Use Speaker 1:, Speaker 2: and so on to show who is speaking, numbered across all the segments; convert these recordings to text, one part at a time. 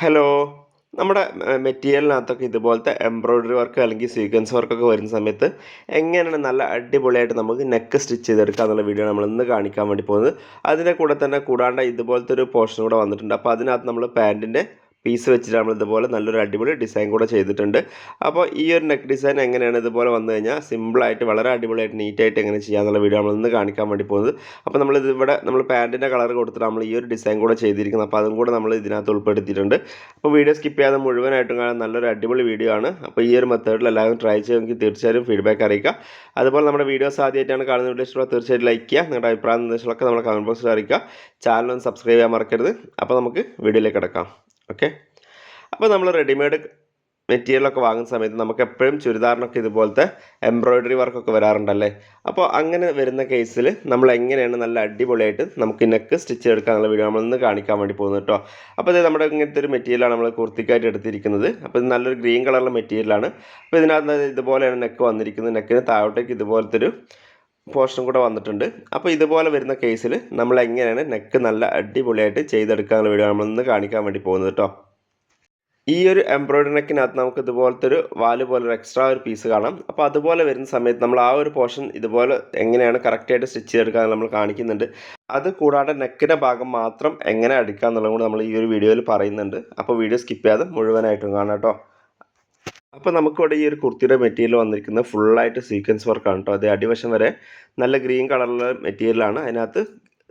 Speaker 1: Hello നമ്മുടെ മെറ്റീരിയലിനകത്തൊക്കെ ഇതുപോലത്തെ embroidery work അല്ലെങ്കിൽ സീക്വൻസ് വർക്കൊക്കെ വരുന്ന സമയത്ത് എങ്ങനെയാണ് നല്ല അടിപൊളിയായിട്ട് നമുക്ക് നെക്ക് സ്റ്റിച്ച് ചെയ്തെടുക്കുക എന്നുള്ള വീഡിയോ നമ്മൾ ഇന്ന് കാണിക്കാൻ വേണ്ടി പോകുന്നത്. അതിന്റെ കൂടെ തന്നെ കൂടാണ്ട് ഇതുപോലത്തെ ഒരു പോർഷൻ കൂടെ വന്നിട്ടുണ്ട്. അപ്പോൾ അതിനകത്ത് നമ്മൾ പാന്റിന്റെ പീസ് വെച്ചിട്ട് നമ്മൾ ഇതുപോലെ നല്ലൊരു അടിപൊളി ഡിസൈൻ കൂടെ ചെയ്തിട്ടുണ്ട്. അപ്പോൾ ഈ ഒരു നെക്ക് ഡിസൈൻ എങ്ങനെയാണ് ഇതുപോലെ വന്നു കഴിഞ്ഞാൽ സിമ്പിളായിട്ട് വളരെ അടിപൊളിയായിട്ട് നീറ്റായിട്ട് എങ്ങനെ ചെയ്യാമെന്നുള്ള വീഡിയോ നമ്മൾ ഇന്ന് കാണിക്കാൻ വേണ്ടി പോകുന്നത്. അപ്പോൾ നമ്മൾ ഇവിടെ നമ്മൾ പാന്റിന്റെ കളർ കൊടുത്തിട്ട് നമ്മൾ ഈ ഒരു ഡിസൈൻ കൂടെ ചെയ്തിരിക്കുന്നത് അപ്പോൾ അതും കൂടെ നമ്മൾ ഇതിനകത്ത് ഉൾപ്പെടുത്തിയിട്ടുണ്ട്. അപ്പോൾ വീഡിയോ സ്കിപ്പ് ചെയ്യാതെ മുഴുവനായിട്ടും കാണാൻ നല്ലൊരു അടിപൊളി വീഡിയോ ആണ്. അപ്പോൾ ഈ ഒരു മെത്തേഡിൽ എല്ലാവരും ട്രൈ ചെയ്യുമെങ്കിൽ തീർച്ചയായും ഫീഡ്ബാക്ക് അറിയിക്കുക. അതുപോലെ നമ്മുടെ വീഡിയോസ് ആദ്യമായിട്ടാണ് കാണുന്ന ഇഷ്ടമുള്ള തീർച്ചയായിട്ടും ലൈക്ക് ചെയ്യുക. നിങ്ങളുടെ അഭിപ്രായ നിർദ്ദേശങ്ങളൊക്കെ നമ്മുടെ കമന്റ് ബോക്സിൽ അറിയിക്കുക. ചാനൽ ഒന്ന് സബ്സ്ക്രൈബ് ചെയ്യാൻ മറക്കരുത്. അപ്പോൾ നമുക്ക് വീഡിയോയിലേക്ക് കിടക്കാം. ഓക്കെ? അപ്പോൾ നമ്മൾ റെഡിമെയ്ഡ് മെറ്റീരിയലൊക്കെ വാങ്ങുന്ന സമയത്ത് നമുക്ക് എപ്പോഴും ചുരിദാറിനൊക്കെ ഇതുപോലത്തെ എംബ്രോയ്ഡറി വർക്കൊക്കെ വരാറുണ്ടല്ലേ? അപ്പോൾ അങ്ങനെ വരുന്ന കേസിൽ നമ്മൾ എങ്ങനെയാണ് നല്ല അടിപൊളിയായിട്ട് നമുക്ക് നെക്ക് സ്റ്റിച്ച് എടുക്കാനുള്ള വീഡിയോ നമ്മളിന്ന് കാണിക്കാൻ വേണ്ടി പോകുന്നത് കേട്ടോ അപ്പോൾ ഇത് നമ്മുടെ ഇങ്ങനത്തെ ഒരു മെറ്റീരിയലാണ് നമ്മൾ കുർത്തിക്കായിട്ട് എടുത്തിരിക്കുന്നത്. അപ്പോൾ ഇത് നല്ലൊരു ഗ്രീൻ കളറിലെ മെറ്റീരിയലാണ്. അപ്പോൾ ഇതിനകത്ത് ഇതുപോലെയാണ് നെക്ക് വന്നിരിക്കുന്നത്. നെക്കിന് താഴോട്ടേക്ക് ഇതുപോലത്തെ ഒരു പോർഷൻ കൂടെ വന്നിട്ടുണ്ട്. അപ്പോൾ ഇതുപോലെ വരുന്ന കേസിൽ നമ്മൾ എങ്ങനെയാണ് നെക്ക് നല്ല അടിപൊളിയായിട്ട് ചെയ്തെടുക്കാനുള്ള വീഡിയോ നമ്മളിന്ന് കാണിക്കാൻ വേണ്ടി പോകുന്നത് കേട്ടോ ഈ ഒരു എംബ്രോയ്ഡറി നെക്കിനകത്ത് നമുക്ക് ഇതുപോലത്തെ ഒരു വാൽ പോലെ ഒരു എക്സ്ട്രാ ഒരു പീസ് കാണാം. അപ്പോൾ അതുപോലെ വരുന്ന സമയത്ത് നമ്മൾ ആ ഒരു പോർഷൻ ഇതുപോലെ എങ്ങനെയാണ് കറക്റ്റായിട്ട് സ്റ്റിച്ച് ചെയ്തെടുക്കാൻ നമ്മൾ കാണിക്കുന്നുണ്ട്. അത് കൂടാതെ നെക്കിന്റെ ഭാഗം മാത്രം എങ്ങനെ അടിക്കുക നമ്മൾ ഈ ഒരു വീഡിയോയിൽ പറയുന്നുണ്ട്. അപ്പോൾ വീഡിയോ സ്കിപ്പ് ചെയ്യാതെ മുഴുവനായിട്ടും കാണാം കേട്ടോ അപ്പോൾ നമുക്കിവിടെ ഈ ഒരു കുർത്തിയുടെ മെറ്റീരിയൽ വന്നിരിക്കുന്നത് ഫുള്ളായിട്ട് സീക്വൻസ് വർക്കാണ് കേട്ടോ അത് അടിവശം വരെ നല്ല ഗ്രീൻ കളറിലുള്ള മെറ്റീരിയലാണ് അതിനകത്ത്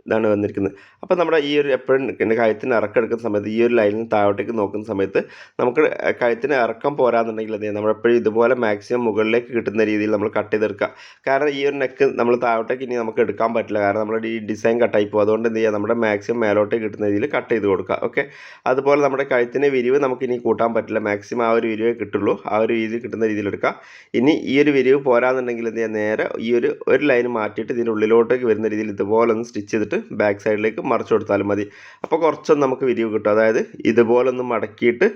Speaker 1: ഇതാണ് വന്നിരിക്കുന്നത്. അപ്പോൾ നമ്മുടെ ഈ ഒരു എപ്പോഴും കഴുത്തിന് ഇറക്കം എടുക്കുന്ന സമയത്ത് ഈ ഒരു ലൈനിൽ താഴോട്ടേക്ക് നോക്കുന്ന സമയത്ത് നമുക്ക് കഴുത്തിന് ഇറക്കം പോരാന്നുണ്ടെങ്കിൽ അതെ നമ്മളെപ്പോഴും ഇതുപോലെ മാക്സിമം മുകളിലേക്ക് കിട്ടുന്ന രീതിയിൽ നമ്മൾ കട്ട് ചെയ്തെടുക്കുക. കാരണം ഈ ഒരു നെക്ക് നമ്മൾ താഴോട്ടേക്ക് ഇനി നമുക്ക് എടുക്കാൻ പറ്റില്ല. കാരണം നമ്മുടെ ഈ ഡിസൈൻ കട്ടായി പോകും അതുകൊണ്ട് എന്ത് ചെയ്യുക? നമ്മുടെ മാക്സിമം മേലോട്ടേക്ക് കിട്ടുന്ന രീതിയിൽ കട്ട് ചെയ്ത് കൊടുക്കുക. ഓക്കെ? അതുപോലെ നമ്മുടെ കഴുത്തിന് വിരിവ് നമുക്ക് ഇനി കൂട്ടാൻ പറ്റില്ല. മാക്സിമം ആ ഒരു വിരിവേ കിട്ടുള്ളൂ. ആ ഒരു രീതിയിൽ കിട്ടുന്ന രീതിയിൽ എടുക്കുക. ഇനി ഈ ഒരു വിരിവ് പോരാന്നുണ്ടെങ്കിൽ എന്ത് ചെയ്യുക? നേരെ ഈ ഒരു ഒരു ലൈൻ മാറ്റിയിട്ട് ഇതിന്റെ ഉള്ളിലോട്ടേക്ക് വരുന്ന രീതിയിൽ ഇതുപോലെ ഒന്ന് സ്റ്റിച്ച് ചെയ്തിട്ട് ബാക്ക് സൈഡിലേക്ക് മറിച്ച് കൊടുത്താലും മതി. അപ്പോൾ കുറച്ചൊന്ന് നമുക്ക് വിരിവ് കിട്ടും. അതായത് ഇതുപോലെ ഒന്ന് മടക്കിയിട്ട്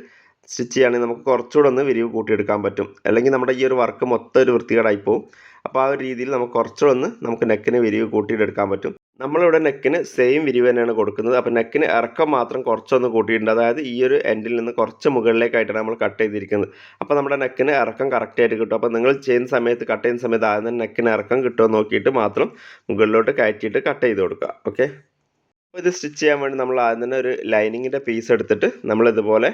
Speaker 1: സ്റ്റിച്ച് ചെയ്യുകയാണെങ്കിൽ നമുക്ക് കുറച്ചുകൂടെ ഒന്ന് വിരിവ് കൂട്ടിയെടുക്കാൻ പറ്റും. അല്ലെങ്കിൽ നമ്മുടെ ഈ ഒരു വർക്ക് മൊത്തം ഒരു വൃത്തികേടായി പോകും അപ്പോൾ ആ ഒരു രീതിയിൽ നമുക്ക് കുറച്ചുകൂടെ ഒന്ന് നമുക്ക് നെക്കിന് വിരിവ് കൂട്ടിയിട്ടെടുക്കാൻ പറ്റും. നമ്മളിവിടെ നെക്കിന് സെയിം വിരിവ് തന്നെയാണ് കൊടുക്കുന്നത്. അപ്പോൾ നെക്കിന് ഇറക്കം മാത്രം കുറച്ചൊന്ന് കൂട്ടിയിട്ടുണ്ട്. അതായത് ഈ ഒരു എൻഡിൽ നിന്ന് കുറച്ച് മുകളിലേക്കായിട്ടാണ് നമ്മൾ കട്ട് ചെയ്തിരിക്കുന്നത്. അപ്പോൾ നമ്മുടെ നെക്കിന് ഇറക്കം കറക്റ്റായിട്ട് കിട്ടും. അപ്പോൾ നിങ്ങൾ ചെയ്യുന്ന സമയത്ത് കട്ട് ചെയ്യുന്ന സമയത്ത് ആദ്യം തന്നെ നെക്കിന് ഇറക്കം കിട്ടുമോ നോക്കിയിട്ട് മാത്രം മുകളിലോട്ട് കയറ്റിയിട്ട് കട്ട് ചെയ്ത് കൊടുക്കുക. ഓക്കെ അപ്പോൾ ഇത് സ്റ്റിച്ച് ചെയ്യാൻ വേണ്ടി നമ്മൾ ആദ്യം തന്നെ ഒരു ലൈനിങ്ങിന്റെ പീസ് എടുത്തിട്ട് നമ്മളിതുപോലെ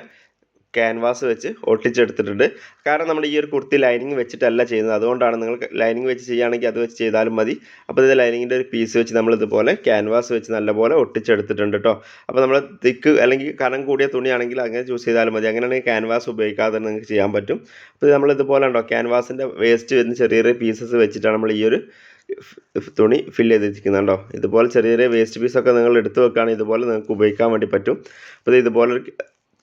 Speaker 1: ക്യാൻവാസ് വെച്ച് ഒട്ടിച്ചെടുത്തിട്ടുണ്ട്. കാരണം നമ്മൾ ഈ ഒരു കുർത്തി ലൈനിങ് വെച്ചിട്ടല്ല ചെയ്യുന്നത്. അതുകൊണ്ടാണ് നിങ്ങൾ ലൈനിങ് വെച്ച് ചെയ്യുകയാണെങ്കിൽ അത് വെച്ച് ചെയ്താലും മതി. അപ്പോൾ ഇത് ലൈനിങ്ങിന്റെ ഒരു പീസ് വെച്ച് നമ്മൾ ഇതുപോലെ ക്യാൻവാസ് വെച്ച് നല്ലപോലെ ഒട്ടിച്ചെടുത്തിട്ടുണ്ട് കേട്ടോ. അപ്പോൾ നമ്മൾ തിക്ക് അല്ലെങ്കിൽ കനം കൂടിയ തുണിയാണെങ്കിൽ അങ്ങനെ ചൂസ് ചെയ്താലും മതി. അങ്ങനെയാണെങ്കിൽ ക്യാൻവാസ് ഉപയോഗിക്കാതെ നിങ്ങൾക്ക് ചെയ്യാൻ പറ്റും. അപ്പോൾ നമ്മൾ ഇതുപോലെ ഉണ്ടോ? ക്യാൻവാസിന്റെ വേസ്റ്റ് വരുന്ന ചെറിയ ചെറിയ പീസസ് വെച്ചിട്ടാണ് നമ്മൾ ഈ ഒരു തുണി ഫില്ല് ചെയ്തിരിക്കുന്നുണ്ടോ ഇതുപോലെ ചെറിയ ചെറിയ വേസ്റ്റ് പീസൊക്കെ നിങ്ങൾ എടുത്ത് വെക്കുകയാണെങ്കിൽ ഇതുപോലെ നിങ്ങൾക്ക് ഉപയോഗിക്കാൻ വേണ്ടി പറ്റും. അപ്പോൾ ഇതുപോലെ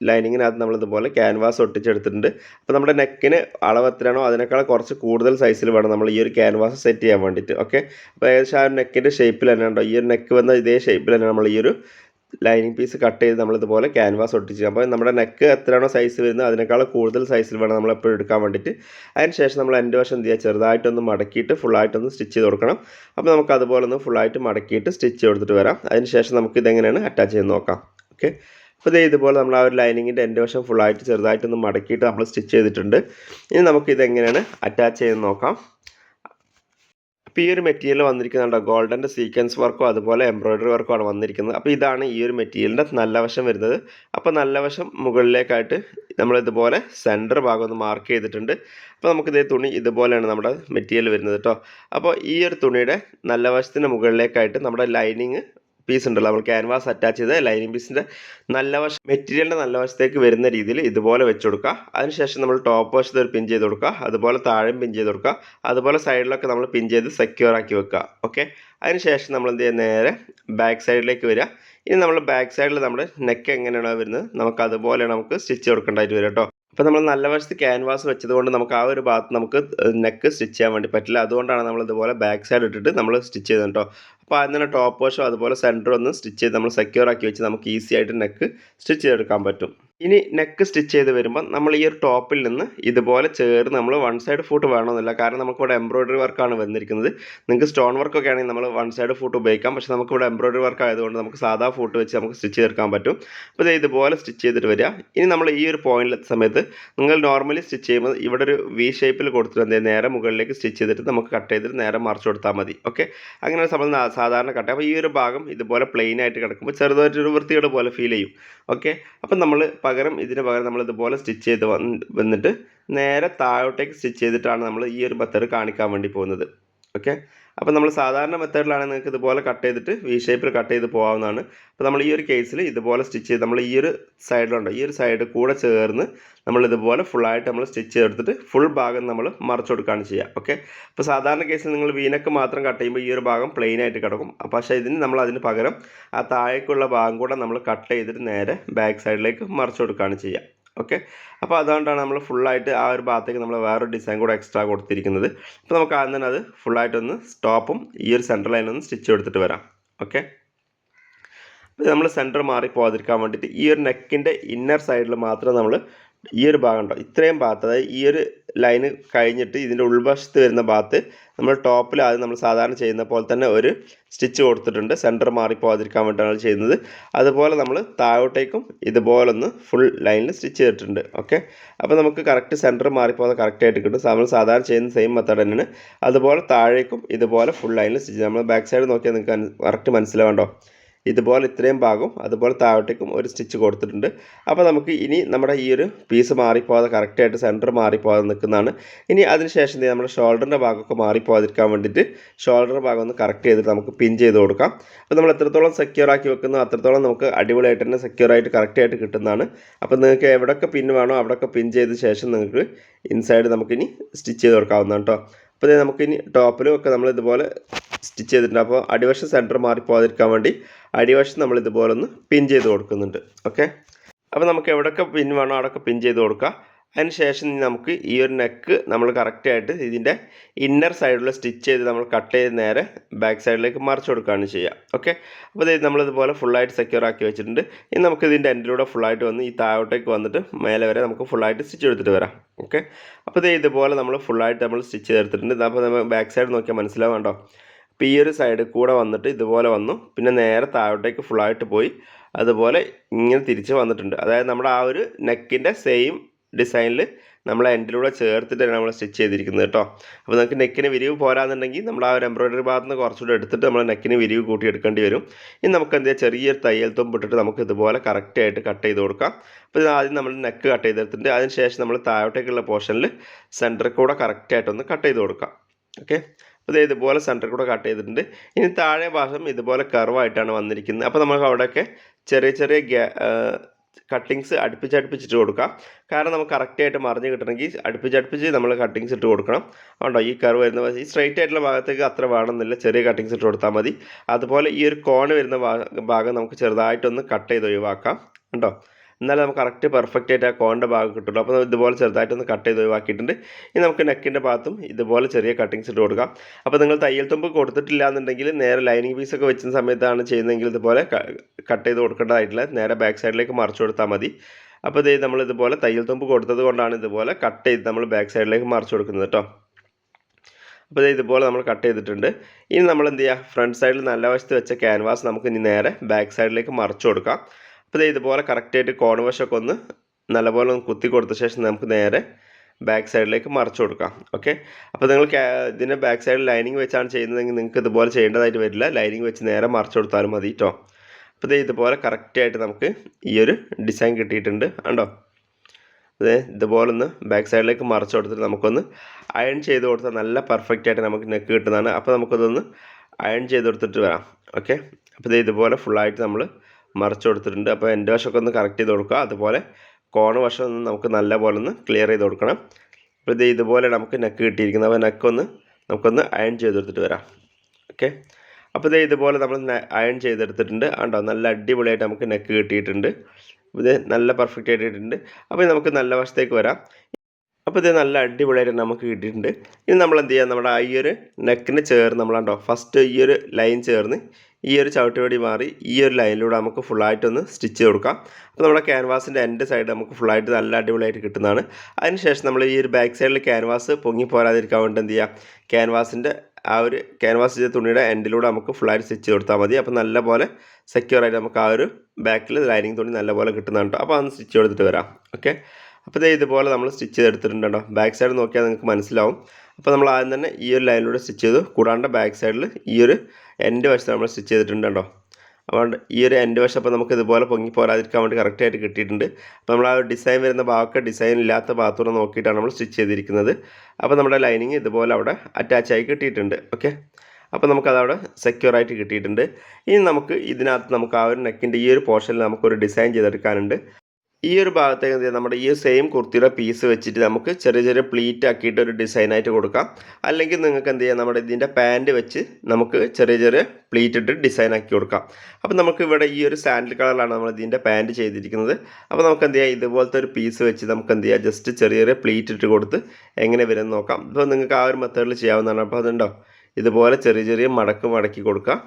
Speaker 1: ലൈനിങ്ങിനകത്ത് നമ്മൾ ഇതുപോലെ ക്യാൻവാസ് ഒട്ടിച്ചെടുത്തിട്ടുണ്ട്. അപ്പോൾ നമ്മുടെ നെക്കിന് അളവ് എത്രയാണോ അതിനേക്കാൾ കുറച്ച് കൂടുതൽ സൈസിൽ വേണം നമ്മൾ ഈ ഒരു ക്യാൻവാസ് സെറ്റ് ചെയ്യാൻ വേണ്ടിയിട്ട്. ഓക്കെ അപ്പോൾ ഏകദേശം ആ ഒരു നെക്കിന്റെ ഷേപ്പിൽ തന്നെ ഉണ്ടോ ഈ ഒരു നെക്ക് വന്ന ഇതേ ഷേപ്പിൽ തന്നെ നമ്മൾ ഈ ഒരു ലൈനിങ് പീസ് കട്ട് ചെയ്ത് നമ്മളിതുപോലെ ക്യാൻവാസ് ഒട്ടിച്ച് അപ്പോൾ നമ്മുടെ നെക്ക് എത്രയാണോ സൈസ് വരുന്നത് അതിനേക്കാൾ കൂടുതൽ സൈസിൽ വേണം നമ്മൾ എപ്പോഴും എടുക്കാൻ വേണ്ടിയിട്ട്. അതിന് ശേഷം നമ്മൾ എന്റെ വശം എന്ത് ചെയ്യുക? ചെറുതായിട്ടൊന്ന് മടക്കിയിട്ട് ഫുള്ളായിട്ടൊന്ന് സ്റ്റിച്ച് ചെയ്ത് കൊടുക്കണം. അപ്പോൾ നമുക്ക് അതുപോലെ ഒന്ന് ഫുള്ളായിട്ട് മടക്കിയിട്ട് സ്റ്റിച്ച് കൊടുത്തിട്ട് വരാം. അതിന് ശേഷം നമുക്ക് ഇതെങ്ങനെയാണ് അറ്റാച്ച് ചെയ്ത് നോക്കാം. ഓക്കെ അപ്പോൾ ഇതേ ഇതുപോലെ നമ്മൾ ആ ഒരു ലൈനിങ്ങിന്റെ എന്റെ വശം ഫുള്ളായിട്ട് ചെറുതായിട്ടൊന്ന് മടക്കിയിട്ട് നമ്മൾ സ്റ്റിച്ച് ചെയ്തിട്ടുണ്ട്. ഇനി നമുക്ക് ഇതെങ്ങനെയാണ് അറ്റാച്ച് ചെയ്ത് നോക്കാം. അപ്പോൾ ഈ ഒരു മെറ്റീരിയൽ വന്നിരിക്കുന്നുണ്ട്. ഗോൾഡന്റെ സീക്വൻസ് വർക്കും അതുപോലെ എംബ്രോയിഡറി വർക്കും ആണ് വന്നിരിക്കുന്നത്. അപ്പോൾ ഇതാണ് ഈ ഒരു മെറ്റീരിയലിന്റെ നല്ല വശം വരുന്നത്. അപ്പോൾ നല്ല വശം മുകളിലേക്കായിട്ട് നമ്മളിതുപോലെ സെന്റർ ഭാഗം ഒന്ന് മാർക്ക് ചെയ്തിട്ടുണ്ട്. അപ്പോൾ നമുക്കിതേ തുണി ഇതുപോലെയാണ് നമ്മുടെ മെറ്റീരിയൽ വരുന്നത് കേട്ടോ അപ്പോൾ ഈ ഒരു തുണിയുടെ നല്ല വശത്തിന് മുകളിലേക്കായിട്ട് നമ്മുടെ ലൈനിങ് പീസ് ഉണ്ടല്ലോ. നമ്മൾ ക്യാൻവാസ് അറ്റാച്ച് ചെയ്ത് ലൈനിങ് പീസിന്റെ നല്ല വശം മെറ്റീരിയലിന്റെ നല്ല വശത്തേക്ക് വരുന്ന രീതിയിൽ ഇതുപോലെ വെച്ച് കൊടുക്കുക. അതിനുശേഷം നമ്മൾ ടോപ്പ് വശത്ത് ഒരു പിൻ ചെയ്ത് കൊടുക്കുക. അതുപോലെ താഴെയും പിൻ ചെയ്ത് കൊടുക്കുക. അതുപോലെ സൈഡിലൊക്കെ നമ്മൾ പിൻ ചെയ്ത് സെക്യൂർ ആക്കി വെക്കുക. ഓക്കെ അതിനുശേഷം നമ്മൾ എന്ത് ചെയ്യുക? നേരെ ബാക്ക് സൈഡിലേക്ക് വരിക. ഇനി നമ്മൾ ബാക്ക് സൈഡിൽ നമ്മുടെ നെക്ക് എങ്ങനെയാണോ വരുന്നത്? നമുക്ക് അതുപോലെ നമുക്ക് സ്റ്റിച്ച് കൊടുക്കേണ്ടതായിട്ട് വരും കേട്ടോ അപ്പോൾ നമ്മൾ നല്ല വശത്ത് ക്യാൻവാസ് വെച്ചതുകൊണ്ട് നമുക്ക് ആ ഒരു ഭാഗത്ത് നമുക്ക് നെക്ക് സ്റ്റിച്ച് ചെയ്യാൻ വേണ്ടി പറ്റില്ല. അതുകൊണ്ടാണ് നമ്മൾ ഇതുപോലെ ബാക്ക് സൈഡ് ഇട്ടിട്ട് നമ്മൾ സ്റ്റിച്ച് ചെയ്തത് കേട്ടോ അപ്പോൾ അതിന് തന്നെ ടോപ്പ് വശം അതുപോലെ സെന്റർ ഒന്ന് സ്റ്റിച്ച് ചെയ്ത് നമ്മൾ സെക്യൂർ ആക്കി വെച്ച് നമുക്ക് ഈസി ആയിട്ട് നെക്ക് സ്റ്റിച്ച് ചെയ്തെടുക്കാൻ പറ്റും. ഇനി നെക്ക് സ്റ്റിച്ച് ചെയ്ത് വരുമ്പോൾ നമ്മൾ ഈ ഒരു ടോപ്പിൽ നിന്ന് ഇതുപോലെ ചേർന്ന് നമ്മൾ വൺ സൈഡ് ഫൂട്ട് വേണമെന്നില്ല. കാരണം നമുക്കിവിടെ എംബ്രോയിഡറി വർക്കാണ് വന്നിരിക്കുന്നത്. നിങ്ങൾക്ക് സ്റ്റോൺ വർക്കൊക്കെ ആണെങ്കിൽ നമ്മൾ വൺ സൈഡ് ഫൂട്ട് ഉപയോഗിക്കാം. പക്ഷേ നമുക്കിവിടെ എംബ്രോയിഡറി വർക്ക് ആയതുകൊണ്ട് നമുക്ക് സാധാ ഫൂട്ട് വെച്ച് നമുക്ക് സ്റ്റിച്ച് ചേർക്കാൻ പറ്റും. അപ്പോൾ ഇത് ഇതുപോലെ സ്റ്റിച്ച് ചെയ്തിട്ട് വരിക. ഇനി നമ്മൾ ഈ ഒരു പോയിന്റിൽ സമയത്ത് നിങ്ങൾ നോർമലി സ്റ്റിച്ച് ചെയ്യുമ്പോൾ ഇവിടെ ഒരു വി ഷേപ്പിൽ കൊടുത്തിട്ട് നേരെ മുകളിലേക്ക് സ്റ്റിച്ച് ചെയ്തിട്ട് നമുക്ക് കട്ട് ചെയ്തിട്ട് നേരെ മറിച്ച് കൊടുത്താൽ മതി. ഓക്കെ അങ്ങനെ ഒരു നാ- സാധാരണ കട്ട അപ്പോൾ ഈ ഒരു ഭാഗം ഇതുപോലെ പ്ലെയിൻ ആയിട്ട് കിടക്കുമ്പോൾ ചെറുതായിട്ടൊരു വൃത്തികേട് പോലെ ഫീൽ ചെയ്യും. ഓക്കെ അപ്പം നമ്മൾ പകരം ഇതിന് പകരം നമ്മൾ ഇതുപോലെ സ്റ്റിച്ച് ചെയ്ത് വന്ന് വന്നിട്ട് നേരെ താഴോട്ടേക്ക് സ്റ്റിച്ച് ചെയ്തിട്ടാണ് നമ്മൾ ഈ ഒരു മെത്തേഡ് കാണിക്കാൻ വേണ്ടി പോകുന്നത്. ഓക്കെ അപ്പോൾ നമ്മൾ സാധാരണ മെത്തേഡിലാണ് നിങ്ങൾക്ക് ഇതുപോലെ കട്ട് ചെയ്തിട്ട് വി ഷേപ്പിൽ കട്ട് ചെയ്ത് പോകാവുന്നതാണ്. അപ്പോൾ നമ്മൾ ഈ ഒരു കേസിൽ ഇതുപോലെ സ്റ്റിച്ച് ചെയ്ത് നമ്മൾ ഈ ഒരു സൈഡിലുണ്ട് ഈ ഒരു സൈഡ് കൂടെ ചേർന്ന് നമ്മൾ ഇതുപോലെ ഫുള്ളായിട്ട് നമ്മൾ സ്റ്റിച്ച് ചെയ്തെടുത്തിട്ട് ഫുൾ ഭാഗം നമ്മൾ മറച്ചു കൊടുക്കുകയാണ് ചെയ്യുക. ഓക്കെ അപ്പോൾ സാധാരണ കേസിൽ നിങ്ങൾ വീനക്ക് മാത്രം കട്ട് ചെയ്യുമ്പോൾ ഈ ഒരു ഭാഗം പ്ലെയിൻ ആയിട്ട് കിടക്കും. പക്ഷേ ഇതിന് നമ്മൾ അതിന് പകരം ആ താഴേക്കുള്ള ഭാഗം കൂടെ നമ്മൾ കട്ട് ചെയ്തിട്ട് നേരെ ബാക്ക് സൈഡിലേക്ക് മറച്ചു കൊടുക്കുകയാണ് ചെയ്യുക. ഓക്കെ? അപ്പോൾ അതുകൊണ്ടാണ് നമ്മൾ ഫുള്ളായിട്ട് ആ ഒരു ഭാഗത്തേക്ക് നമ്മൾ വേറൊരു ഡിസൈൻ കൂടെ എക്സ്ട്രാ കൊടുത്തിരിക്കുന്നത്. അപ്പോൾ നമുക്ക് ആദ്യം തന്നെ അത് ഫുള്ളായിട്ടൊന്ന് സ്റ്റോപ്പും ഈ ഒരു സെന്റർ ഒന്ന് സ്റ്റിച്ച് കൊടുത്തിട്ട് വരാം. ഓക്കെ? അപ്പോൾ നമ്മൾ സെന്റർ മാറി പോകാതിരിക്കാൻ വേണ്ടിയിട്ട് ഈ ഒരു നെക്കിന്റെ ഇന്നർ സൈഡിൽ മാത്രം നമ്മൾ ഈ ഒരു ഭാഗം ഉണ്ടോ? ഇത്രയും ഭാഗത്ത് അതായത് ഈ ഒരു ലൈന് കഴിഞ്ഞിട്ട് ഇതിന്റെ ഉൾവശത്ത് വരുന്ന ഭാഗത്ത് നമ്മൾ ടോപ്പിൽ ആദ്യം നമ്മൾ സാധാരണ ചെയ്യുന്ന പോലെ തന്നെ ഒരു സ്റ്റിച്ച് കൊടുത്തിട്ടുണ്ട്. സെന്റർ മാറിപ്പോകാതിരിക്കാൻ വേണ്ടിയാണ് ചെയ്യുന്നത്. അതുപോലെ നമ്മൾ താഴോട്ടേക്കും ഇതുപോലൊന്ന് ഫുൾ ലൈനിൽ സ്റ്റിച്ച് ചെയ്തിട്ടുണ്ട്. ഓക്കെ അപ്പോൾ നമുക്ക് കറക്റ്റ് സെന്റർ മാറിപ്പോകാതെ കറക്റ്റായിട്ട് കിട്ടും. നമ്മൾ സാധാരണ ചെയ്യുന്ന സെയിം മെത്തേഡ് തന്നെയാണ്. അതുപോലെ താഴേക്കും ഇതുപോലെ ഫുൾ ലൈനിൽ സ്റ്റിച്ച് നമ്മൾ ബാക്ക് സൈഡ് നോക്കിയാൽ നിങ്ങൾക്ക് കറക്റ്റ് മനസ്സിലാവണ്ടോ ഇതുപോലെ ഇത്രയും ഭാഗവും അതുപോലെ താഴോട്ടേക്കും ഒരു സ്റ്റിച്ച് കൊടുത്തിട്ടുണ്ട്. അപ്പോൾ നമുക്ക് ഇനി നമ്മുടെ ഈ ഒരു പീസ് മാറിപ്പോകാതെ കറക്റ്റായിട്ട് സെന്റർ മാറിപ്പോകാതെ നിൽക്കുന്നതാണ്. ഇനി അതിനുശേഷം നമ്മുടെ ഷോൾഡറിന്റെ ഭാഗമൊക്കെ മാറിപ്പോകാതിരിക്കാൻ വേണ്ടിയിട്ട് ഷോൾഡർ ഭാഗം ഒന്ന് കറക്റ്റ് ചെയ്തിട്ട് നമുക്ക് പിൻ ചെയ്ത് കൊടുക്കാം. അപ്പോൾ നമ്മൾ എത്രത്തോളം സെക്യൂർ ആക്കി വെക്കുന്നു അത്രത്തോളം നമുക്ക് അടിപൊളിയായിട്ട് തന്നെ സെക്യൂർ ആയിട്ട് കറക്റ്റായിട്ട് കിട്ടുന്നതാണ്. അപ്പോൾ നിങ്ങൾക്ക് എവിടെയൊക്കെ പിൻ വേണോ അവിടെയൊക്കെ പിൻ ചെയ്ത ശേഷം നിങ്ങൾക്ക് ഇൻസൈഡ് നമുക്കിനി സ്റ്റിച്ച് ചെയ്ത് കൊടുക്കാവുന്നതാണ് കേട്ടോ അപ്പോൾ നമുക്കിനി ടോപ്പിലും ഒക്കെ നമ്മൾ ഇതുപോലെ സ്റ്റിച്ച് ചെയ്തിട്ടുണ്ട്. അപ്പോൾ അടിവശം സെന്റർ മാറിപ്പോകാതിരിക്കാൻ വേണ്ടി അടിവശം നമ്മൾ ഇതുപോലെ ഒന്ന് പിൻ ചെയ്ത് കൊടുക്കുന്നുണ്ട്. ഓക്കെ? അപ്പോൾ നമുക്ക് എവിടെയൊക്കെ പിൻ വേണോ അവിടെയൊക്കെ പിൻ ചെയ്ത് കൊടുക്കുക അതിന് ശേഷം ഇനി നമുക്ക് ഈ ഒരു നെക്ക് നമ്മൾ കറക്റ്റായിട്ട് ഇതിന്റെ ഇന്നർ സൈഡിൽ സ്റ്റിച്ച് ചെയ്ത് നമ്മൾ കട്ട് ചെയ്ത് നേരെ ബാക്ക് സൈഡിലേക്ക് മറിച്ച് കൊടുക്കുകയാണ് ചെയ്യുക. ഓക്കെ? അപ്പോൾ ഇത് നമ്മളിതുപോലെ ഫുള്ളായിട്ട് സെക്യൂർ ആക്കി വെച്ചിട്ടുണ്ട്. ഇനി നമുക്ക് ഇതിന്റെ എൻഡിലൂടെ ഫുള്ളായിട്ട് വന്ന് ഈ താഴോട്ടേക്ക് വന്നിട്ട് മേലെ വരെ നമുക്ക് ഫുള്ളായിട്ട് സ്റ്റിച്ച് എടുത്തിട്ട് വരാം. ഓക്കെ? അപ്പോൾ ഇത് ഇതുപോലെ നമ്മൾ ഫുള്ളായിട്ട് നമ്മൾ സ്റ്റിച്ച് ചെയ്തെടുത്തിട്ടുണ്ട്. അപ്പോൾ നമ്മൾ ബാക്ക് സൈഡ് നോക്കിയാൽ മനസ്സിലാവുണ്ടോ അപ്പോൾ ഈ ഒരു സൈഡ് കൂടെ വന്നിട്ട് ഇതുപോലെ വന്നു. പിന്നെ നേരെ താഴോട്ടേക്ക് ഫുള്ളായിട്ട് പോയി. അതുപോലെ ഇങ്ങനെ തിരിച്ച് വന്നിട്ടുണ്ട്. അതായത് നമ്മുടെ ആ ഒരു നെക്കിന്റെ സെയിം ഡിസൈനിൽ നമ്മൾ എൻഡിലൂടെ ചേർത്തിട്ടാണ് നമ്മൾ സ്റ്റിച്ച് ചെയ്തിരിക്കുന്നത് കേട്ടോ. അപ്പോൾ നമുക്ക് നെക്കിന് വിരിവ് പോരാന്നുണ്ടെങ്കിൽ നമ്മൾ ആ ഒരു എംബ്രോയിഡറി ഭാഗത്ത് നിന്ന് കുറച്ചുകൂടെ എടുത്തിട്ട് നമ്മൾ നെക്കിന് വിരിവ് കൂട്ടി എടുക്കേണ്ടി വരും. ഇനി നമുക്ക് എന്ത് ചെറിയൊരു തയ്യൽ തുമ്പിട്ടിട്ട് നമുക്ക് ഇതുപോലെ കറക്റ്റായിട്ട് കട്ട് ചെയ്ത് കൊടുക്കാം. അപ്പോൾ ഇത് ആദ്യം നമ്മൾ നെക്ക് കട്ട് ചെയ്തെടുത്തിട്ട് അതിന് ശേഷം നമ്മൾ താഴോട്ടേക്കുള്ള പോർഷനിൽ സെന്ററിൽ കൂടെ കറക്റ്റായിട്ടൊന്ന് കട്ട് ചെയ്ത് കൊടുക്കാം. ഓക്കെ ഇത് ഇതുപോലെ സെന്ററിൽ കൂടെ കട്ട് ചെയ്തിട്ടുണ്ട്. ഇനി താഴെ ഭാഗം ഇതുപോലെ കർവായിട്ടാണ് വന്നിരിക്കുന്നത്. അപ്പോൾ നമുക്ക് അവിടെയൊക്കെ ചെറിയ ചെറിയ കട്ടിങ്സ് അടുപ്പിച്ച് അടുപ്പിച്ചിട്ട് കൊടുക്കാം. കാരണം നമുക്ക് കറക്റ്റായിട്ട് മറിഞ്ഞ് കിട്ടണമെങ്കിൽ അടുപ്പിച്ച് അടുപ്പിച്ച് നമ്മൾ കട്ടിങ്സ് ഇട്ട് കൊടുക്കണം. അതുകൊണ്ടോ ഈ കർവ് വരുന്ന ഈ സ്ട്രൈറ്റ് ആയിട്ടുള്ള ഭാഗത്തേക്ക് അത്ര വേണമെന്നില്ല. ചെറിയ കട്ടിങ്സ് ഇട്ട് കൊടുത്താൽ മതി. അതുപോലെ ഈ ഒരു കോൺ വരുന്ന ഭാഗം നമുക്ക് ചെറുതായിട്ടൊന്ന് കട്ട് ചെയ്ത് ഒഴിവാക്കാം. കണ്ടോ? എന്നാലും നമുക്ക് കറക്റ്റ് പെർഫെക്റ്റ് ആയിട്ട് ആ കോണിന്റെ ഭാഗം കിട്ടുള്ളൂ. അപ്പോൾ ഇതുപോലെ ചെറുതായിട്ടൊന്ന് കട്ട് ചെയ്ത് ഒഴിവാക്കിയിട്ടുണ്ട്. ഇനി നമുക്ക് നെക്കിന്റെ ഭാഗത്തും ഇതുപോലെ ചെറിയ കട്ടിങ്സ് ഇട്ട് കൊടുക്കാം. അപ്പോൾ നിങ്ങൾ തയ്യൽ തുമ്പ് കൊടുത്തിട്ടില്ല എന്നുണ്ടെങ്കിൽ നേരെ ലൈനിങ് പീസൊക്കെ വെച്ച സമയത്താണ് ചെയ്യുന്നതെങ്കിൽ ഇതുപോലെ കട്ട് ചെയ്ത് കൊടുക്കേണ്ടതായിട്ടില്ല നേരെ ബാക്ക് സൈഡിലേക്ക് മറിച്ച് കൊടുത്താൽ മതി. അപ്പോൾ ഇത് നമ്മൾ ഇതുപോലെ തയ്യൽ തുമ്പ് കൊടുത്തത് കൊണ്ടാണ് ഇതുപോലെ കട്ട് ചെയ്ത് നമ്മൾ ബാക്ക് സൈഡിലേക്ക് മറിച്ച് കൊടുക്കുന്നത് കേട്ടോ. അപ്പോൾ ഇത് ഇതുപോലെ നമ്മൾ കട്ട് ചെയ്തിട്ടുണ്ട്. ഇനി നമ്മൾ എന്ത് ചെയ്യുക? ഫ്രണ്ട് സൈഡിൽ നല്ല വശത്ത് വെച്ച ക്യാൻവാസ് നമുക്ക് ഇനി നേരെ ബാക്ക് സൈഡിലേക്ക് മറിച്ച് കൊടുക്കാം. അപ്പോൾ ഇത് ഇതുപോലെ കറക്റ്റായിട്ട് കോൺ വശമൊക്കെ ഒന്ന് നല്ലപോലെ ഒന്ന് കുത്തി കൊടുത്ത ശേഷം നമുക്ക് നേരെ ബാക്ക് സൈഡിലേക്ക് മറച്ചു കൊടുക്കാം. ഓക്കെ അപ്പോൾ നിങ്ങൾ ഇതിന്റെ ബാക്ക് സൈഡിൽ ലൈനിങ് വെച്ചാണ് ചെയ്യുന്നതെങ്കിൽ നിങ്ങൾക്ക് ഇതുപോലെ ചെയ്യേണ്ടതായിട്ട് വരില്ല. ലൈനിങ് വെച്ച് നേരെ മറച്ചു കൊടുത്താലും മതി കേട്ടോ അപ്പോൾ ഇത് ഇതുപോലെ കറക്റ്റായിട്ട് നമുക്ക് ഈ ഒരു ഡിസൈൻ കിട്ടിയിട്ടുണ്ട്. കണ്ടോ? അതെ ഇതുപോലെ ഒന്ന് ബാക്ക് സൈഡിലേക്ക് മറച്ചു കൊടുത്തിട്ട് നമുക്കൊന്ന് അയൺ ചെയ്ത് കൊടുത്താൽ നല്ല പെർഫെക്റ്റ് ആയിട്ട് നമുക്ക് നെക്ക് കിട്ടുന്നതാണ്. അപ്പോൾ നമുക്കതൊന്ന് അയൺ ചെയ്ത് കൊടുത്തിട്ട് വരാം. ഓക്കെ അപ്പോൾ ഇത് ഇതുപോലെ ഫുള്ളായിട്ട് നമ്മൾ മറിച്ച് കൊടുത്തിട്ടുണ്ട്. അപ്പോൾ എന്റെ വശമൊക്കെ ഒന്ന് കറക്റ്റ് ചെയ്ത് കൊടുക്കുക. അതുപോലെ കോണ് വശം ഒന്ന് നമുക്ക് നല്ല പോലെ ഒന്ന് ക്ലിയർ ചെയ്ത് കൊടുക്കണം. അപ്പോൾ ഇത് ഇതുപോലെ നമുക്ക് നെക്ക് കിട്ടിയിരിക്കുന്നത് അപ്പോൾ നെക്കൊന്ന് നമുക്കൊന്ന് അയൺ ചെയ്ത് കൊടുത്തിട്ട് വരാം. ഓക്കെ അപ്പോൾ ഇത് ഇതുപോലെ നമ്മൾ അയൺ ചെയ്തെടുത്തിട്ടുണ്ട് കണ്ടോ? നല്ല അടിപൊളിയായിട്ട് നമുക്ക് നെക്ക് കിട്ടിയിട്ടുണ്ട്. ഇത് നല്ല പെർഫെക്റ്റ് ആയിട്ട് കിട്ടിയിട്ടുണ്ട്. അപ്പോൾ നമുക്ക് നല്ല വശത്തേക്ക് വരാം. അപ്പോൾ ഇത് നല്ല അടിപൊളിയായിട്ട് നമുക്ക് കിട്ടിയിട്ടുണ്ട്. ഇനി നമ്മൾ എന്ത് ചെയ്യാം? നമ്മുടെ ഈ ഒരു നെക്കിന് ചേർന്ന് നമ്മൾ കണ്ടോ? ഫസ്റ്റ് ഈ ഒരു ലൈൻ ചേർന്ന് ഈ ഒരു ചവിട്ടുപടി മാറി ഈ ഒരു ലൈനിലൂടെ നമുക്ക് ഫുള്ളായിട്ടൊന്ന് സ്റ്റിച്ച് കൊടുക്കാം. അപ്പോൾ നമ്മുടെ ക്യാൻവാസിന്റെ എന്റെ സൈഡ് നമുക്ക് ഫുള്ളായിട്ട് നല്ല അടിപൊളിയായിട്ട് കിട്ടുന്നതാണ്. അതിനുശേഷം നമ്മൾ ഈ ഒരു ബാക്ക് സൈഡിൽ ക്യാൻവാസ് പൊങ്ങി പോരാതിരിക്കാൻ വേണ്ടി എന്ത് ചെയ്യുക ക്യാൻവാസിന്റെ ആ ഒരു ക്യാൻവാസ് ചെയ്ത തുണിയുടെ എൻഡിലൂടെ നമുക്ക് ഫുള്ളായിട്ട് സ്റ്റിച്ച് കൊടുത്താൽ മതി. അപ്പോൾ നല്ലപോലെ സെക്യൂർ ആയിട്ട് നമുക്ക് ആ ഒരു ബാക്കിൽ ലൈനിങ് തുണി നല്ലപോലെ കിട്ടുന്നതാണ് കേട്ടോ അപ്പോൾ അന്ന് സ്റ്റിച്ച് കൊടുത്തിട്ട് വരാം. ഓക്കെ അപ്പോൾ ഇതേ ഇതുപോലെ നമ്മൾ സ്റ്റിച്ച് ചെയ്തെടുത്തിട്ടുണ്ട് ബാക്ക് സൈഡ് നോക്കിയാൽ നിങ്ങൾക്ക് മനസ്സിലാവും. അപ്പോൾ നമ്മൾ ആദ്യം തന്നെ ഈ ഒരു ലൈനിലൂടെ സ്റ്റിച്ച് ചെയ്തു. കൂടാണ്ട് ബാക്ക് സൈഡിൽ ഈ ഒരു എൻഡ് വശത്ത് നമ്മൾ സ്റ്റിച്ച് ചെയ്തിട്ടുണ്ട് കേട്ടോ. അപ്പോൾ ഈ ഒരു എൻഡ് വശം അപ്പോൾ നമുക്ക് ഇതുപോലെ പൊങ്ങി പോരാതിരിക്കാൻ വേണ്ടി കറക്റ്റായിട്ട് കിട്ടിയിട്ടുണ്ട്. അപ്പോൾ നമ്മൾ ആ ഒരു ഡിസൈൻ വരുന്ന ഭാഗമൊക്കെ ഡിസൈൻ ഇല്ലാത്ത ഭാഗത്തൂടെ നോക്കിയിട്ടാണ് നമ്മൾ സ്റ്റിച്ച് ചെയ്തിരിക്കുന്നത്. അപ്പോൾ നമ്മുടെ ലൈനിങ് ഇതുപോലെ അവിടെ അറ്റാച്ചായി കിട്ടിയിട്ടുണ്ട്. ഓക്കെ അപ്പോൾ നമുക്കതവിടെ സെക്യൂർ ആയിട്ട് കിട്ടിയിട്ടുണ്ട്. ഇനി നമുക്ക് ഇതിനകത്ത് നമുക്ക് ആ ഒരു നെക്കിന്റെ ഈ ഒരു പോർഷനിൽ നമുക്കൊരു ഡിസൈൻ ചെയ്തെടുക്കാനുണ്ട്. ഈ ഒരു ഭാഗത്തേക്ക് എന്ത് നമ്മുടെ ഈ സെയിം കുർത്തിയുടെ പീസ് വെച്ചിട്ട് നമുക്ക് ചെറിയ ചെറിയ പ്ലീറ്റ് ആക്കിയിട്ട് ഒരു ഡിസൈനായിട്ട് കൊടുക്കാം. അല്ലെങ്കിൽ നിങ്ങൾക്ക് എന്ത് ചെയ്യാം? നമ്മുടെ ഇതിന്റെ പാന്റ് വെച്ച് നമുക്ക് ചെറിയ ചെറിയ പ്ലീറ്റ് ഇട്ട് ഡിസൈൻ ആക്കി കൊടുക്കാം. അപ്പോൾ നമുക്ക് ഇവിടെ ഈ ഒരു സാൻഡിൽ കളറിലാണ് നമ്മൾ ഇതിന്റെ പാന്റ് ചെയ്തിരിക്കുന്നത്. അപ്പോൾ നമുക്ക് എന്ത് ചെയ്യാം? ഇതുപോലത്തെ ഒരു പീസ് വെച്ച് നമുക്ക് എന്ത് ചെയ്യാം? ജസ്റ്റ് ചെറിയ ചെറിയ പ്ലീറ്റ് ഇട്ട് കൊടുത്ത് എങ്ങനെ വരും നോക്കാം. ഇപ്പോൾ നിങ്ങൾക്ക് ആ ഒരു മെത്തേഡിൽ ചെയ്യാവുന്നതാണ്. അപ്പോൾ അതുണ്ടോ? ഇതുപോലെ ചെറിയ ചെറിയ മടക്ക് മടക്കി കൊടുക്കാം.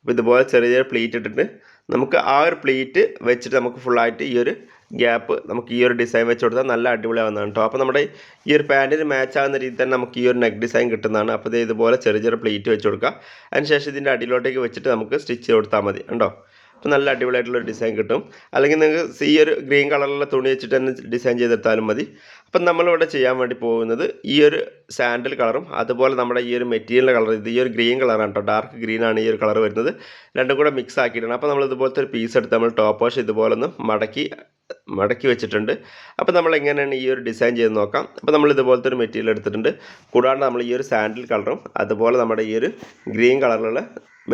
Speaker 1: അപ്പോൾ ഇതുപോലെ ചെറിയ ചെറിയ പ്ലീറ്റ് ഇട്ടിട്ട് നമുക്ക് ആ ഒരു പ്ലേറ്റ് വെച്ചിട്ട് നമുക്ക് ഫുള്ളായിട്ട് ഈ ഒരു ഗ്യാപ്പ് നമുക്ക് ഈ ഒരു ഡിസൈൻ വെച്ച് കൊടുത്താൽ നല്ല അടിപൊളിയാവുന്നതാണ് കേട്ടോ അപ്പോൾ നമ്മുടെ ഈ ഒരു പാന്റിന് മാച്ച് ആകുന്ന രീതിയിൽ തന്നെ നമുക്ക് ഈ ഒരു നെക്ക് ഡിസൈൻ കിട്ടുന്നതാണ്. അപ്പോൾ ഇത് ഇതുപോലെ ചെറിയ ചെറിയ പ്ലേറ്റ് വെച്ച് കൊടുക്കുക അതിന് ശേഷം ഇതിന്റെ അടിയിലോട്ടേക്ക് വെച്ചിട്ട് നമുക്ക് സ്റ്റിച്ച് കൊടുത്താൽ മതി. കണ്ടോ? അപ്പോൾ നല്ല അടിപൊളിയായിട്ടുള്ള ഡിസൈൻ കിട്ടും. അല്ലെങ്കിൽ നിങ്ങൾക്ക് ഈ ഒരു ഗ്രീൻ കളറിലുള്ള തുണി വെച്ചിട്ട് തന്നെ ഡിസൈൻ ചെയ്തെടുത്താലും മതി. അപ്പം നമ്മളിവിടെ ചെയ്യാൻ വേണ്ടി പോകുന്നത് ഈ ഒരു സാൻഡൽ കളറും അതുപോലെ നമ്മുടെ ഈ ഒരു മെറ്റീരിയലിന്റെ കളർ ഇത് ഈ ഒരു ഗ്രീൻ കളറാണ് കേട്ടോ ഡാർക്ക് ഗ്രീൻ ആണ് ഈ ഒരു കളർ വരുന്നത്. രണ്ടും കൂടെ മിക്സ് ആക്കിയിട്ടാണ് അപ്പോൾ നമ്മൾ ഇതുപോലത്തെ ഒരു പീസ് എടുത്ത് നമ്മൾ ടോപ്പ് വാഷ് ഇതുപോലെ ഒന്ന് മടക്കി മടക്കി വെച്ചിട്ടുണ്ട്. അപ്പോൾ നമ്മൾ എങ്ങനെയാണ് ഈ ഒരു ഡിസൈൻ ചെയ്ത് നോക്കാം. അപ്പോൾ നമ്മൾ ഇതുപോലത്തെ ഒരു മെറ്റീരിയൽ എടുത്തിട്ടുണ്ട്. കൂടാണ്ട് നമ്മൾ ഈ ഒരു സാൻഡൽ കളറും അതുപോലെ നമ്മുടെ ഈ ഒരു ഗ്രീൻ കളറിലുള്ള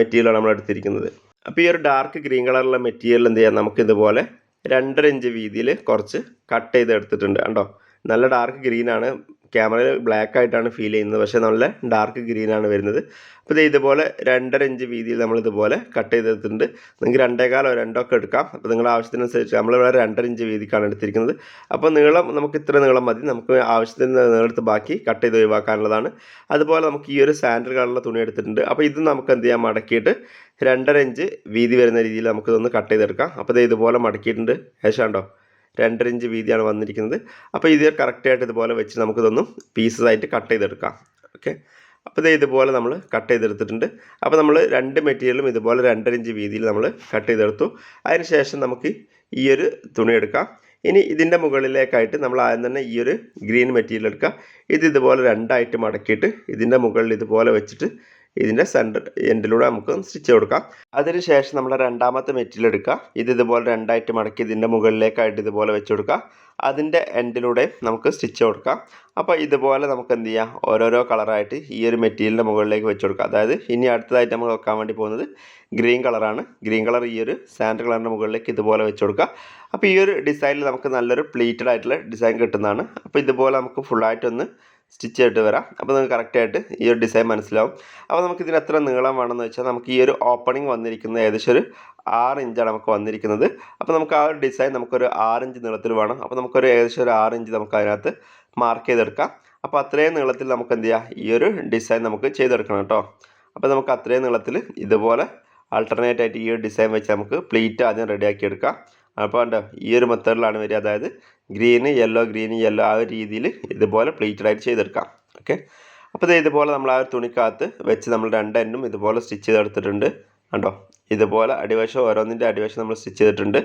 Speaker 1: മെറ്റീരിയലാണ് നമ്മൾ എടുത്തിരിക്കുന്നത്. അപ്പോൾ ഈ ഒരു ഡാർക്ക് ഗ്രീൻ കളറുള്ള മെറ്റീരിയൽ എന്ത് ചെയ്യാം? നമുക്ക് ഇതുപോലെ രണ്ടര ഇഞ്ച് വീതിയിൽ കുറച്ച് കട്ട് ചെയ്ത് എടുത്തിട്ടുണ്ട് കണ്ടോ? നല്ല ഡാർക്ക് ഗ്രീനാണ് ക്യാമറയിൽ ബ്ലാക്ക് ആയിട്ടാണ് ഫീൽ ചെയ്യുന്നത്. പക്ഷേ നല്ല ഡാർക്ക് ഗ്രീനാണ് വരുന്നത്. അപ്പോൾ ഇത് ഇതുപോലെ രണ്ടര ഇഞ്ച് വീതിയിൽ നമ്മൾ ഇതുപോലെ കട്ട് ചെയ്തെടുത്തിട്ടുണ്ട്. നിങ്ങൾക്ക് രണ്ടേകാലോ രണ്ടോ ഒക്കെ എടുക്കാം. അപ്പോൾ നിങ്ങളുടെ ആവശ്യത്തിനനുസരിച്ച് നമ്മളിവിടെ രണ്ടര ഇഞ്ച് വീതിക്കാണ് എടുത്തിരിക്കുന്നത്. അപ്പോൾ നീളം നമുക്ക് ഇത്ര നീളം മതി. നമുക്ക് ആവശ്യത്തിന് നീളത്ത് ബാക്കി കട്ട് ചെയ്ത് ഒഴിവാക്കാനുള്ളതാണ്. അതുപോലെ നമുക്ക് ഈ ഒരു സാൻഡൽ കളറുള്ള തുണി എടുത്തിട്ടുണ്ട്. അപ്പോൾ ഇത് നമുക്ക് എന്ത് ചെയ്യാം? മടക്കിയിട്ട് രണ്ടര ഇഞ്ച് വീതി വരുന്ന രീതിയിൽ നമുക്കിതൊന്ന് കട്ട് ചെയ്തെടുക്കാം. അപ്പോൾ ഇത് ഇതുപോലെ മടക്കിയിട്ടുണ്ട്. ഏശാണ്ടോ രണ്ടര ഇഞ്ച് വീതിയാണ് വന്നിരിക്കുന്നത്. അപ്പോൾ ഇത് കറക്റ്റായിട്ട് ഇതുപോലെ വെച്ച് നമുക്കിതൊന്നും പീസസ് ആയിട്ട് കട്ട് ചെയ്തെടുക്കാം. ഓക്കെ അപ്പോൾ ഇതേ ഇതുപോലെ നമ്മൾ കട്ട് ചെയ്തെടുത്തിട്ടുണ്ട്. അപ്പോൾ നമ്മൾ രണ്ട് മെറ്റീരിയലും ഇതുപോലെ രണ്ടര ഇഞ്ച് വീതിയിൽ നമ്മൾ കട്ട് ചെയ്തെടുത്തു. അതിനുശേഷം നമുക്ക് ഈ ഒരു തുണി എടുക്കാം. ഇനി ഇതിന്റെ മുകളിലേക്കായിട്ട് നമ്മൾ ആദ്യം തന്നെ ഈ ഒരു ഗ്രീൻ മെറ്റീരിയൽ എടുക്കുക ഇത് ഇതുപോലെ രണ്ടായിട്ട് മടക്കിയിട്ട് ഇതിന്റെ മുകളിൽ ഇതുപോലെ വെച്ചിട്ട് ഇതിന്റെ സെന്റർ എൻഡിലൂടെ നമുക്ക് സ്റ്റിച്ച് കൊടുക്കാം. അതിന് ശേഷം നമ്മൾ രണ്ടാമത്തെ മെറ്റീരിയൽ എടുക്കുക. ഇത് ഇതുപോലെ രണ്ടായിട്ട് മടക്കി ഇതിന്റെ മുകളിലേക്കായിട്ട് ഇതുപോലെ വെച്ച് കൊടുക്കുക. അതിന്റെ എൻഡിലൂടെ നമുക്ക് സ്റ്റിച്ച് കൊടുക്കാം. അപ്പോൾ ഇതുപോലെ നമുക്ക് എന്ത് ചെയ്യാം? ഓരോരോ കളറായിട്ട് ഈ ഒരു മെറ്റീരിയലിന്റെ മുകളിലേക്ക് വെച്ച് കൊടുക്കുക. അതായത് ഇനി അടുത്തതായിട്ട് നമ്മൾ വെക്കാൻ വേണ്ടി പോകുന്നത് ഗ്രീൻ കളറാണ് ഗ്രീൻ കളർ ഈ ഒരു സാൻഡ് കളറിന്റെ മുകളിലേക്ക് ഇതുപോലെ വെച്ച് കൊടുക്കുക. അപ്പോൾ ഈ ഒരു ഡിസൈനിൽ നമുക്ക് നല്ലൊരു പ്ലീറ്റഡ് ആയിട്ടുള്ള ഡിസൈൻ കിട്ടുന്നതാണ്. അപ്പോൾ ഇതുപോലെ നമുക്ക് ഫുള്ളായിട്ടൊന്ന് സ്റ്റിച്ച് ചെയ്തിട്ട് വരാം. അപ്പോൾ നിങ്ങൾക്ക് കറക്റ്റായിട്ട് ഈ ഒരു ഡിസൈൻ മനസ്സിലാവും. അപ്പോൾ നമുക്ക് ഇതിന് എത്ര നീളം വേണമെന്ന് വെച്ചാൽ നമുക്ക് ഈ ഒരു ഓപ്പണിംഗ് വന്നിരിക്കുന്നത് ഏകദേശം ഒരു ആറ് ഇഞ്ചാണ് നമുക്ക് വന്നിരിക്കുന്നത്. അപ്പോൾ നമുക്ക് ആ ഒരു ഡിസൈൻ നമുക്കൊരു ആറ് ഇഞ്ച് നീളത്തിൽ വേണം. അപ്പോൾ നമുക്കൊരു ഏകദേശം ഒരു ആറ് ഇഞ്ച് നമുക്ക് അതിനകത്ത് മാർക്ക് ചെയ്തെടുക്കാം. അപ്പോൾ അത്രയും നീളത്തിൽ നമുക്ക് എന്ത് ചെയ്യാം? ഈ ഒരു ഡിസൈൻ നമുക്ക് ചെയ്തെടുക്കണം കേട്ടോ. അപ്പോൾ നമുക്ക് അത്രയും നീളത്തിൽ ഇതുപോലെ ആൾട്ടർനേറ്റ് ആയിട്ട് ഈ ഒരു ഡിസൈൻ വെച്ച് നമുക്ക് പ്ലീറ്റ് ആദ്യം റെഡിയാക്കി എടുക്കാം. അപ്പോൾ കണ്ടോ ഈ ഒരു മെത്തേഡിലാണ് വരിക. അതായത് ഗ്രീന് യെല്ലോ ഗ്രീന് യെല്ലോ ആ ഒരു രീതിയിൽ ഇതുപോലെ പ്ലീറ്റഡ് ആയിട്ട് ചെയ്തെടുക്കാം. ഓക്കെ അപ്പോൾ ഇത് ഇതുപോലെ നമ്മൾ ആ ഒരു തുണിക്കകത്ത് വെച്ച് നമ്മൾ രണ്ട് ഇതുപോലെ സ്റ്റിച്ച് ചെയ്തെടുത്തിട്ടുണ്ട്. കണ്ടോ? ഇതുപോലെ അടിവശം ഓരോന്നിന്റെ അടിവശം നമ്മൾ സ്റ്റിച്ച് ചെയ്തിട്ടുണ്ട്.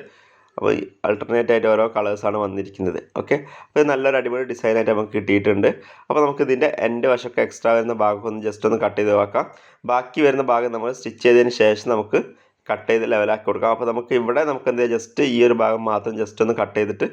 Speaker 1: അപ്പോൾ അൾട്ടർനേറ്റ് ആയിട്ട് ഓരോ കളേഴ്സാണ് വന്നിരിക്കുന്നത്. ഓക്കെ അപ്പോൾ ഇത് നല്ലൊരു അടിപൊളി ഡിസൈനായിട്ട് നമുക്ക് കിട്ടിയിട്ടുണ്ട്. അപ്പോൾ നമുക്ക് ഇതിന്റെ എന്റെ വശമൊക്കെ എക്സ്ട്രാ വരുന്ന ഭാഗമൊക്കെ ഒന്ന് ജസ്റ്റ് ഒന്ന് കട്ട് ചെയ്ത് വെക്കാം. ബാക്കി വരുന്ന ഭാഗം നമ്മൾ സ്റ്റിച്ച് ചെയ്തതിന് ശേഷം നമുക്ക് കട്ട് ചെയ്ത് ലെവലാക്കി കൊടുക്കാം. അപ്പോൾ നമുക്ക് ഇവിടെ നമുക്ക് എന്ത് ചെയ്യാം? ജസ്റ്റ് ഈ ഒരു ഭാഗം മാത്രം ജസ്റ്റ് ഒന്ന് കട്ട് ചെയ്തിട്ട്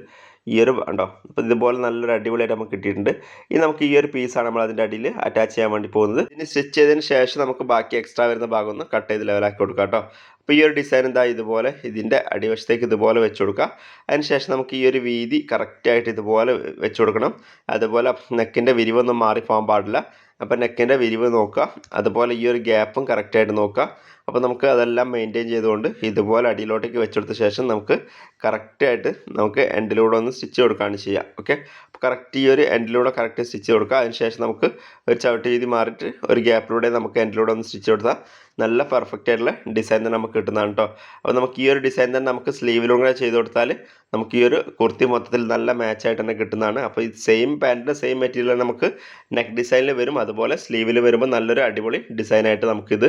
Speaker 1: ഈ ഒരു ഉണ്ടോ അപ്പോൾ ഇതുപോലെ നല്ലൊരു അടിപൊളിയായിട്ട് നമുക്ക് കിട്ടിയിട്ടുണ്ട്. ഇനി നമുക്ക് ഈ ഒരു പീസാണ് നമ്മൾ അതിന്റെ അടിയിൽ അറ്റാച്ച് ചെയ്യാൻ വേണ്ടി പോകുന്നത്. ഇനി സ്റ്റിച്ച് ചെയ്തതിന് ശേഷം നമുക്ക് ബാക്കി എക്സ്ട്രാ വരുന്ന ഭാഗം ഒന്ന് കട്ട് ചെയ്ത് ലെവലാക്കി കൊടുക്കാം കേട്ടോ. അപ്പോൾ ഈ ഒരു ഡിസൈൻ എന്താ ഇതുപോലെ? ഇതിന്റെ അടിവശത്തേക്ക് ഇതുപോലെ വെച്ച് കൊടുക്കുക അതിന് ശേഷം നമുക്ക് ഈ ഒരു വീതി കറക്റ്റായിട്ട് ഇതുപോലെ വെച്ച് കൊടുക്കണം. അതുപോലെ നെക്കിന്റെ വിരിവൊന്നും മാറി പോകാൻ പാടില്ല അപ്പോൾ നെക്കിന്റെ വിരിവ് നോക്കുക അതുപോലെ ഈ ഒരു ഗ്യാപ്പും കറക്റ്റായിട്ട് നോക്കുക അപ്പോൾ നമുക്ക് അതെല്ലാം മെയിന്റെയിൻ ചെയ്തുകൊണ്ട് ഇതുപോലെ അടിയിലോട്ടേക്ക് വെച്ചെടുത്ത ശേഷം നമുക്ക് കറക്റ്റായിട്ട് നമുക്ക് എൻഡിലൂടെ ഒന്ന് സ്റ്റിച്ച് കൊടുക്കുകയാണ് ചെയ്യുക ഓക്കെ അപ്പോൾ കറക്റ്റ് ഈ ഒരു എൻഡിലൂടെ കറക്റ്റ് സ്റ്റിച്ച് കൊടുക്കുക. അതിനുശേഷം നമുക്ക് ഒരു ചവിട്ട് രീതി മാറിയിട്ട് ഒരു ഗ്യാപ്പിലൂടെ നമുക്ക് എൻഡിലൂടെ ഒന്ന് സ്റ്റിച്ച് കൊടുത്താൽ നല്ല പെർഫെക്റ്റ് ആയിട്ടുള്ള ഡിസൈൻ തന്നെ നമുക്ക് കിട്ടുന്നതാണ് കേട്ടോ അപ്പോൾ നമുക്ക് ഈ ഒരു ഡിസൈൻ തന്നെ നമുക്ക് സ്ലീവിലും കൂടെ ചെയ്ത് കൊടുത്താൽ നമുക്ക് ഈ ഒരു കുർത്തി മൊത്തത്തിൽ നല്ല മാച്ചായിട്ട് തന്നെ കിട്ടുന്നതാണ്. അപ്പോൾ ഈ സെയിം പാന്റിന്റെ സെയിം മെറ്റീരിയൽ നമുക്ക് നെക്ക് ഡിസൈനിൽ വരും. അതുപോലെ സ്ലീവിൽ വരുമ്പോൾ നല്ലൊരു അടിപൊളി ഡിസൈനായിട്ട് നമുക്കിത്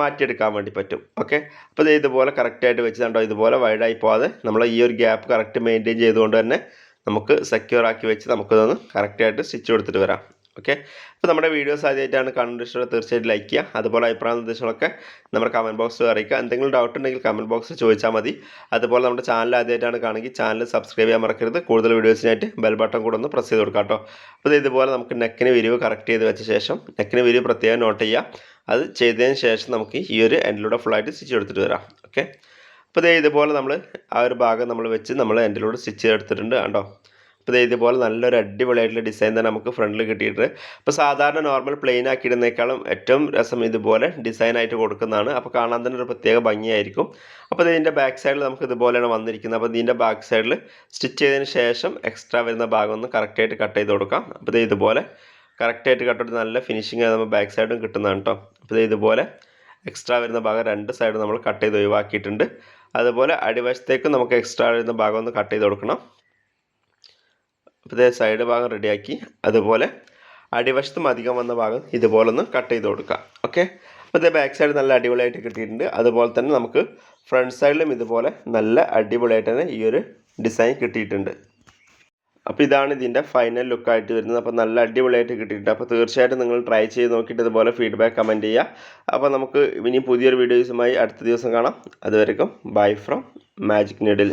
Speaker 1: മാറ്റിയെടുക്കാൻ വേണ്ടി പറ്റും. ഓക്കെ അപ്പോൾ ഇത് ഇതുപോലെ കറക്റ്റായിട്ട് വെച്ച് കണ്ടോ ഇതുപോലെ വൈഡായി പോവാതെ നമ്മൾ ഈ ഒരു ഗ്യാപ്പ് കറക്റ്റ് മെയിന്റെയിൻ ചെയ്തുകൊണ്ട് തന്നെ നമുക്ക് സെക്യൂർ ആക്കി വെച്ച് നമുക്കിതൊന്ന് കറക്റ്റായിട്ട് സ്റ്റിച്ച് കൊടുത്തിട്ട് വരാം. ഓക്കെ അപ്പോൾ നമ്മുടെ വീഡിയോസ് ആദ്യമായിട്ടാണ് കണ്ടിഷ്ടം തീർച്ചയായിട്ടും ലൈക്ക് ചെയ്യുക. അതുപോലെ അഭിപ്രായ നിർദ്ദേശങ്ങളൊക്കെ നമ്മുടെ കമന്റ് ബോക്സിൽ അറിയിക്കുക. എന്തെങ്കിലും ഡൗട്ട് ഉണ്ടെങ്കിൽ കമന്റ് ബോക്സിൽ ചോദിച്ചാൽ മതി. അതുപോലെ നമ്മുടെ ചാനൽ ആദ്യമായിട്ടാണ് കാണുമെങ്കിൽ ചാനൽ സബ്സ്ക്രൈബ് ചെയ്യാൻ മറക്കരുത്. കൂടുതൽ വീഡിയോസിനായിട്ട് ബെൽ ബട്ടൺ കൂടെ ഒന്ന് പ്രസ് ചെയ്ത് കൊടുക്കാം കേട്ടോ. അപ്പോൾ ഇത് ഇതുപോലെ നമുക്ക് നെക്കിന് വിരിവ് കറക്റ്റ് ചെയ്ത് വെച്ച ശേഷം നെക്കിന് വിരിവ് പ്രത്യേകം നോട്ട് ചെയ്യുക. അത് ചെയ്തതിന് ശേഷം നമുക്ക് ഈ ഒരു എൻഡിലൂടെ ഫുള്ളായിട്ട് സ്റ്റിച്ച് എടുത്തിട്ട് വരാം. ഓക്കെ അപ്പോൾ ദേ ഇതുപോലെ നമ്മൾ ആ ഒരു ഭാഗം നമ്മൾ വെച്ച് നമ്മൾ എൻഡിലൂടെ സ്റ്റിച്ച് എടുത്തിട്ടുണ്ട് കണ്ടോ? അപ്പോൾ ഇതുപോലെ നല്ലൊരു അടിപൊളിയായിട്ടുള്ള ഡിസൈൻ തന്നെ നമുക്ക് ഫ്രണ്ടിൽ കിട്ടിയിട്ടുണ്ട്. അപ്പോൾ സാധാരണ നോർമൽ പ്ലെയിൻ ആക്കിയിടുന്നേക്കാളും ഏറ്റവും രസം ഇതുപോലെ ഡിസൈൻ ആയിട്ട് കൊടുക്കുന്നതാണ്. അപ്പോൾ കാണാൻ തന്നെ ഒരു പ്രത്യേക ഭംഗിയായിരിക്കും. അപ്പോൾ ഇതിന്റെ ബാക്ക് സൈഡിൽ നമുക്ക് ഇതുപോലെയാണ് വന്നിരിക്കുന്നത്. അപ്പോൾ ഇതിന്റെ ബാക്ക് സൈഡിൽ സ്റ്റിച്ച് ചെയ്തതിന് ശേഷം എക്സ്ട്രാ വരുന്ന ഭാഗം ഒന്ന് കറക്റ്റായിട്ട് കട്ട് ചെയ്ത് കൊടുക്കാം. അപ്പോൾ ഇതുപോലെ കറക്റ്റായിട്ട് കട്ട് ചെയ്ത് നല്ല ഫിനിഷിങ് നമ്മൾ ബാക്ക് സൈഡും കിട്ടുന്നതാണ് കേട്ടോ അപ്പോൾ ഇതുപോലെ എക്സ്ട്രാ വരുന്ന ഭാഗം രണ്ട് സൈഡ് നമ്മൾ കട്ട് ചെയ്ത് ഒഴിവാക്കിയിട്ടുണ്ട്. അതുപോലെ അടിവശത്തേക്ക് നമുക്ക് എക്സ്ട്രാ വരുന്ന ഭാഗം ഒന്ന് കട്ട് ചെയ്ത് കൊടുക്കണം. അപ്പോൾ സൈഡ് ഭാഗം റെഡിയാക്കി അതുപോലെ അടിവശത്തും അധികം വന്ന ഭാഗം ഇതുപോലെ ഒന്ന് കട്ട് ചെയ്ത് കൊടുക്കുക ഓക്കെ അപ്പോൾ ബാക്ക് സൈഡ് നല്ല അടിപൊളിയായിട്ട് കിട്ടിയിട്ടുണ്ട്. അതുപോലെ തന്നെ നമുക്ക് ഫ്രണ്ട് സൈഡിലും ഇതുപോലെ നല്ല അടിപൊളിയായിട്ട് തന്നെ ഈ ഒരു ഡിസൈൻ കിട്ടിയിട്ടുണ്ട്. അപ്പോൾ ഇതാണ് ഇതിന്റെ ഫൈനൽ ലുക്കായിട്ട് വരുന്നത്. അപ്പോൾ നല്ല അടിപൊളിയായിട്ട് കിട്ടിയിട്ടുണ്ട്. അപ്പോൾ തീർച്ചയായിട്ടും നിങ്ങൾ ട്രൈ ചെയ്ത് നോക്കിയിട്ട് ഇതുപോലെ ഫീഡ്ബാക്ക് കമന്റ് ചെയ്യുക. അപ്പോൾ നമുക്ക് ഇനി പുതിയൊരു വീഡിയോസുമായി അടുത്ത ദിവസം കാണാം. അതുവരെക്കും ബൈ ഫ്രം മാജിക് നീഡിൽ